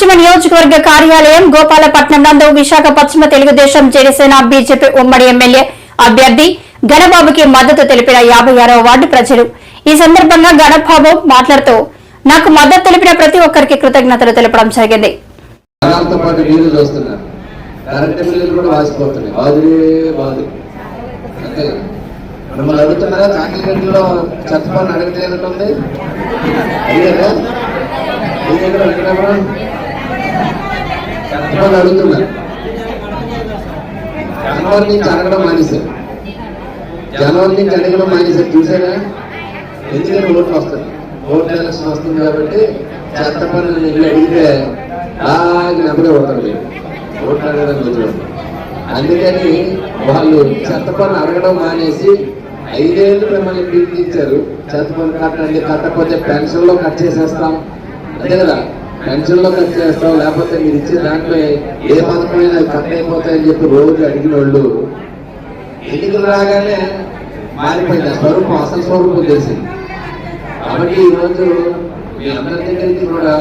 పశ్చిమ నియోజకవర్గ కార్యాలయం గోపాలపట్నం నందు విశాఖ పశ్చిమ తెలుగుదేశం జనసేన బీజేపీ ఉమ్మడి ఎమ్మెల్యే అభ్యర్థి ఘనబాబుకి మద్దతు తెలిపిన యాభై ఆరో వార్డు ప్రజలు. ఈ సందర్భంగా గణబాబు మాట్లాడుతూ నాకు మద్దతు తెలిపిన ప్రతి ఒక్కరికి కృతజ్ఞతలు తెలపడం జరిగింది. మిమ్మల్ని అడుగుతున్నారా? చాకలిగడ్డలో అడిగారా? మీ అడుగుతున్నారు. జనవరి నుంచి అడగడం మానేశారు. జనవరి నుంచి అడగడం మానేశారు. చూసారా? ఎందుకంటే ఓట్లు వస్తుంది ఓట్లు ఎలక్షన్ వస్తుంది కాబట్టి చెత్త పనులు వెళ్ళి అడిగితే బాగా నెమ్మది ఓటర్ లేదు ఓట్లు అడగడం కుదరదు అందుకని వాళ్ళు చెత్త పన్ను అడగడం మానేసి ఐదేళ్ళు మిమ్మల్ని పిలిపించారు. చెత్త పన్ను కట్టండి కట్టకపోతే పెన్షన్లో కట్ చేసేస్తాం. అంతే కదా? పెన్షన్లో కట్ చేస్తాం లేకపోతే మీరు ఇచ్చే దాంట్లో ఏ పథకమైనా కట్ అయిపోతాయని చెప్పి రోజు అడిగిన వాళ్ళు ఎన్నికలు రాగానే మారిపోయింది. ఆ స్వరూపం అసలు స్వరూపం తెలిసింది. కాబట్టి ఈరోజు మీ అందరి దగ్గరికి కూడా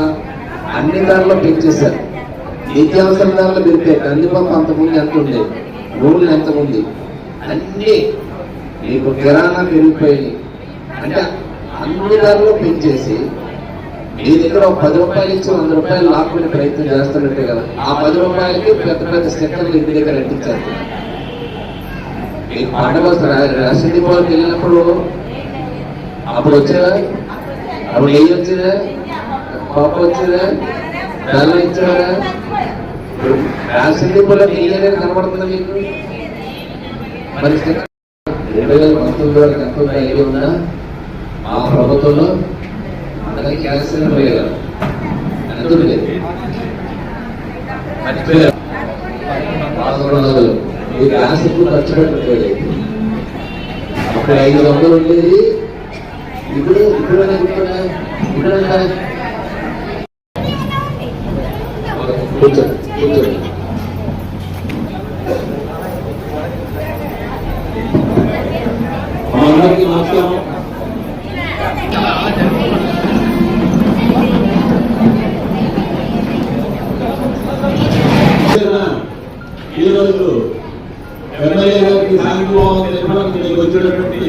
అన్ని ధరలు పెంచేశారు నిత్యావసర ధరలు పెరిగితే కందిపప్పు అంతకుముందు ఎంత ఉంది? నూనె ఎంత ఉంది? అన్ని మీకు కిరాణా పెరిగిపోయి అంటే అన్ని ధరలు పెంచేసి మీ దగ్గర ఒక పది రూపాయలు ఇచ్చి వంద రూపాయలు లాక్కునే ప్రయత్నం చేస్తున్నట్టే కదా. ఆ పది రూపాయలకి పెద్ద పెద్ద స్టిక్కర్లు ఇంటి దగ్గర అంటించారు. మీకు పండుగ వస్తారు దీపావళికి వెళ్ళినప్పుడు అప్పుడు వచ్చేదా? అప్పుడు నెయ్యి వచ్చేదా? పప్పు వచ్చేదా? బెల్లం ఇచ్చేవారా రేషన్ దీపావళిలో నెయ్యి అనేది కనబడుతుంది మీకు? మరి రెండు వేల పంతొమ్మిది వరకు ఎంత ఉందా ఐడియా ఉందా మా ప్రభుత్వంలో అందరికీ క్యాన్సర్ పోయేదా ఎంత ఉండేది మర్చిపోయారు పదకొండు వందలు ఈ గ్యాస్ ఇప్పుడు అప్పుడు ఐదు వందలు ఉండేది. ఇప్పుడు ఇప్పుడు ఇప్పుడు కూర్చోండి కూర్చోండి అందరికీ నమస్కారం. ఎమ్మెల్యే గారికి సానుభవం తెలిపడం ఇక్కడికి వచ్చినటువంటి